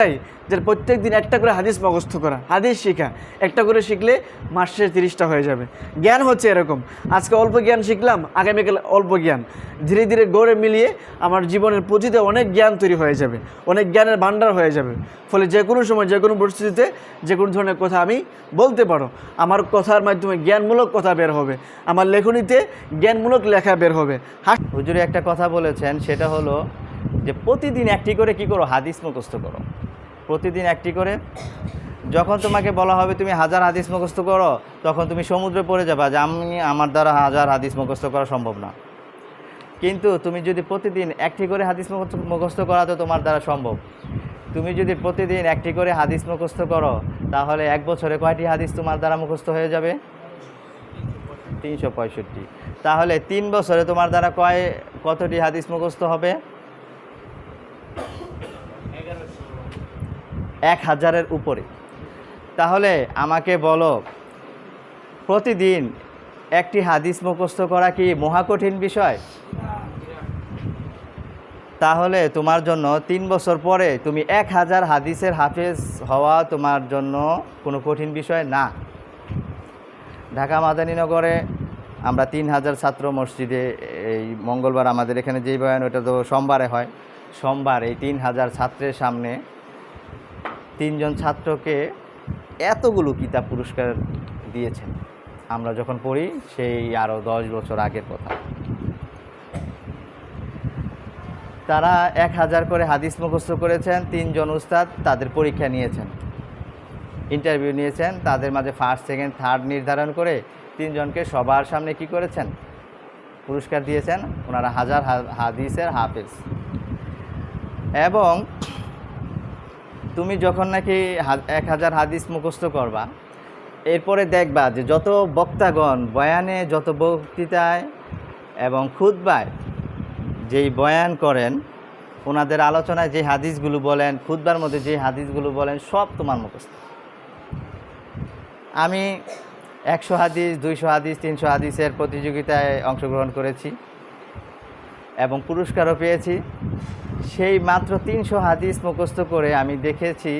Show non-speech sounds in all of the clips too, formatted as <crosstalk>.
চাই যে প্রত্যেক দিন একটা করে হাদিস মুখস্থ করা, হাদিস শেখা। একটা করে শিখলে মাস তিরিশটা হয়ে যাবে। জ্ঞান হচ্ছে এরকম। আজকে অল্প জ্ঞান শিখলাম, আগামীকাল অল্প জ্ঞান। ধীরে ধীরে গড়ে মিলিয়ে আমার জীবনের পুঁজিতে অনেক জ্ঞান তৈরি হয়ে যাবে, অনেক জ্ঞানের ভাণ্ডার হয়ে যাবে। ফলে যে কোনো সময়, যে কোনো পরিস্থিতিতে, যে কোনো ধরনের কথা আমি বলতে পারো। আমার কথার মাধ্যমে জ্ঞানমূলক কথা বের হবে। আমার লেখনীতে জ্ঞানমূলক লেখা বের হবে। হুজুরে একটা কথা বলেছেন, সেটা হলো যে প্রতিদিন একটি করে কি করো? হাদিস মুখস্থ করো। প্রতিদিন একটি করে। যখন তোমাকে বলা হবে তুমি হাজার হাদিস মুখস্থ করো, তখন তুমি সমুদ্রে পড়ে যাবা যে আমি আমার দ্বারা হাজার হাদিস মুখস্থ করা সম্ভব না। কিন্তু তুমি যদি প্রতিদিন একটি করে হাদিস মুখস্থ করা তো তোমার দ্বারা সম্ভব। তুমি যদি প্রতিদিন একটি করে হাদিস মুখস্থ করো, তাহলে এক বছরে কয়টি হাদিস তোমার দ্বারা মুখস্থ হয়ে যাবে? তিনশো পঁয়ষট্টি। তাহলে তিন বছরে তোমার দ্বারা কয়, কতটি হাদিস মুখস্থ হবে? এক হাজারের উপরে। তাহলে আমাকে বলো, প্রতিদিন একটি হাদিস মুখস্থ করা কি মহাকঠিন বিষয়? তাহলে তোমার জন্য তিন বছর পরে তুমি এক হাজার হাদিসের হাফেজ হওয়া তোমার জন্য কোনো কঠিন বিষয় না। ঢাকা মাদানীনগরে আমরা তিন হাজার ছাত্র মসজিদে এই মঙ্গলবার আমাদের এখানে যেই বয়ান, ওটা তো সোমবারে হয়। সোমবার এই তিন হাজার ছাত্রের সামনে তিনজন ছাত্রকে এতগুলো কিতাব পুরস্কার দিয়েছেন। আমরা যখন পড়ি, সেই আরও দশ বছর আগের কথা। তারা এক হাজার করে হাদিস মুখস্থ করেছেন, তিনজন উস্তাদ তাদের পরীক্ষা নিয়েছেন। ইন্টারভিউ নিয়েছেন, তাদের মাঝে ফার্স্ট সেকেন্ড থার্ড নির্ধারণ করে তিনজনকে সবার সামনে কি করেছেন? পুরস্কার দিয়েছেন, ওনারা হাজার হাদিসের হাফেজ। এবং তুমি যখন নাকি এক হাজার হাদিস মুখস্থ করবা, এরপরে দেখবা যে যত বক্তাগণ বয়ানে, যত বক্তৃতায় এবং খুতবায় যেই বয়ান করেন, ওনাদের আলোচনায় যে হাদিসগুলো বলেন, খুতবার মধ্যে যে হাদিসগুলো বলেন, সব তোমার মুখস্থ। আমি একশো হাদিস, দুইশো হাদিস, তিনশো হাদিসের প্রতিযোগিতায় অংশগ্রহণ করেছি এবং পুরস্কারও পেয়েছি। সেই মাত্র তিনশো হাদিস মুখস্থ করে আমি দেখেছি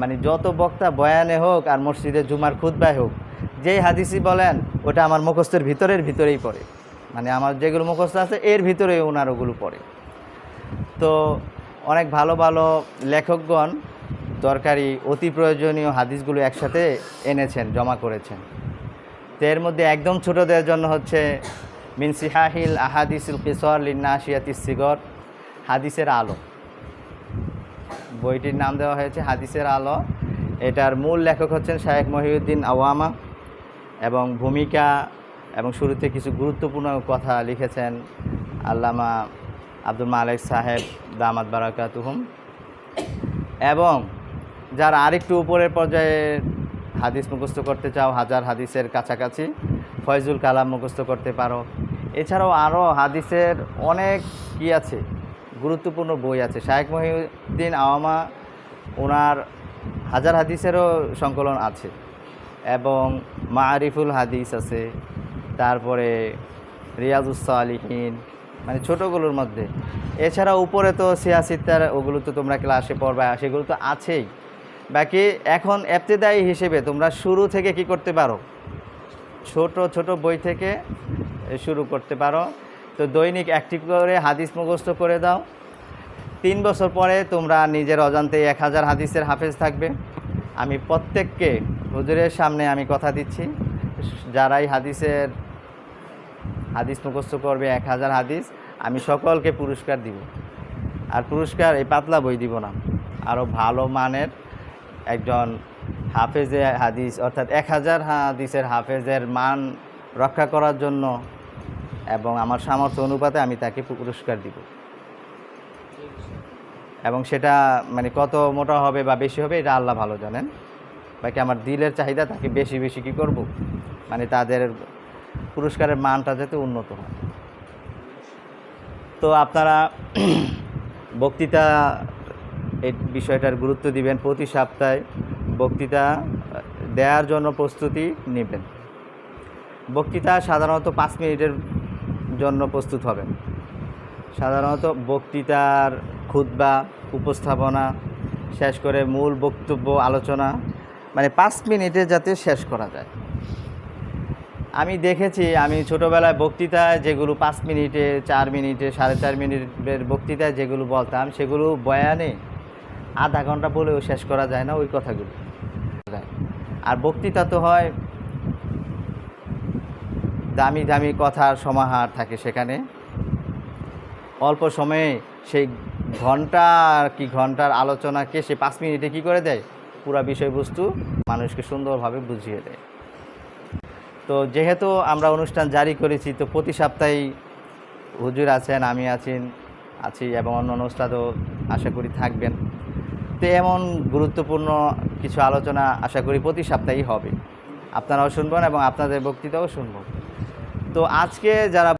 মানে যত বক্তা বয়ানে হোক আর মসজিদে জুমার খুদ্বায় হোক, যেই হাদিসই বলেন, ওটা আমার মুখস্থের ভিতরের ভিতরেই পড়ে। মানে আমার যেগুলো মুখস্থ আছে, এর ভিতরেই ওনার ওগুলো পড়ে। তো অনেক ভালো ভালো লেখকগণ দরকারি, অতি প্রয়োজনীয় হাদিসগুলো একসাথে এনেছেন, জমা করেছেন। তো এর মধ্যে একদম ছোটদের জন্য হচ্ছে, মিন সিহাহিল আহাদিসুল কিসর লিন্নাশিয়াতি সিগর। হাদিসের আলো। বইটির নাম দেওয়া হয়েছে হাদিসের আলো। এটার মূল লেখক হচ্ছেন শায়েখ মহিউদ্দিন আওয়ামা এবং ভূমিকা এবং শুরুতে কিছু গুরুত্বপূর্ণ কথা লিখেছেন আল্লামা আব্দুল মালিক সাহেব দামাত বারাকাতুহুম। এবং যারা আরেকটু উপরের পর্যায়ে হাদিস মুখস্থ করতে চাও, হাজার হাদিসের কাছাকাছি, ফয়জুল কালাম মুখস্থ করতে পারো। এছাড়াও আরও হাদিসের অনেক কি আছে। গুরুত্বপূর্ণ বই আছে। শায়েখ মহিউদ্দিন আওয়ামা ওনার হাজার হাদিসেরও সংকলন আছে এবং মারিফুল হাদিস আছে, তারপরে রিয়াজুস সালিহীন মানে ছোটোগুলোর মধ্যে। এছাড়া উপরে তো সিয়াসিত্তার ওগুলো তো তোমরা ক্লাসে পড়বা, সেগুলো তো আছেই। বাকি এখন এফতেদায়ী হিসেবে তোমরা শুরু থেকে কি করতে পারো? ছোট ছোট বই থেকে শুরু করতে পারো। তো দৈনিক অ্যাক্টিভ করে হাদিস মুখস্থ করে দাও। তিন বছর পরে তোমরা নিজের অজান্তে এক হাজার হাদিসের হাফেজ থাকবে। আমি প্রত্যেককে হুজুরের সামনে আমি কথা দিচ্ছি। যারাই হাদিসের হাদিস মুখস্থ করবে, এক হাজার হাদিস, আমি সকলকে পুরস্কার দিব। আর পুরস্কার এই পাতলা বই দিব না। আরও ভালো মানের একজন হাফেজে হাদিস, অর্থাৎ এক হাজার হাদিসের হাফেজের মান রক্ষা করার জন্য এবং আমার সামর্থ্য অনুপাতে আমি তাকে পুরস্কার দিব। এবং সেটা মানে কত মোটা হবে বা বেশি হবে, এটা আল্লাহ ভালো জানেন। বাকি আমার দিলের চাহিদা, তাকে বেশি বেশি কি করব? মানে তাদের পুরস্কারের মানটা যাতে উন্নত হয়। তো আপনারা <clears throat> বক্তৃতা এই বিষয়টার গুরুত্ব দিবেন। প্রতি সপ্তাহে বক্তৃতা দেওয়ার জন্য প্রস্তুতি নেবেন। বক্তৃতা সাধারণত পাঁচ মিনিটের জন্য প্রস্তুত হবেন। সাধারণত বক্তৃতার খুতবা, উপস্থাপনা শেষ করে মূল বক্তব্য, আলোচনা মানে পাঁচ মিনিটে যাতে শেষ করা যায়। আমি দেখেছি, আমি ছোটোবেলায় বক্তৃতায় যেগুলো পাঁচ মিনিটে, চার মিনিটে, সাড়ে চার মিনিটের বক্তৃতায় যেগুলো বলতাম, সেগুলো বয়ানে আধা ঘণ্টা বলেও শেষ করা যায় না ওই কথাগুলো। আর বক্তৃতা তো হয় দামি দামি কথার সমাহার থাকে সেখানে। অল্প সময়ে সেই ঘণ্টা কি ঘণ্টার আলোচনাকে সে পাঁচ মিনিটে কি করে দেয়? পুরা বিষয়বস্তু মানুষকে সুন্দরভাবে বুঝিয়ে দেয়। তো যেহেতু আমরা অনুষ্ঠান জারি করেছি, তো প্রতি সপ্তাহেই হুজুর আছেন, আমি আছেন আছি এবং অন্য অনুষ্ঠানও আশা করি থাকবেন। তো এমন গুরুত্বপূর্ণ কিছু আলোচনা আশা করি প্রতি সপ্তাহেই হবে। আপনারাও শুনবেন এবং আপনাদের বক্তৃতাও শুনবেন তো আজকে যারা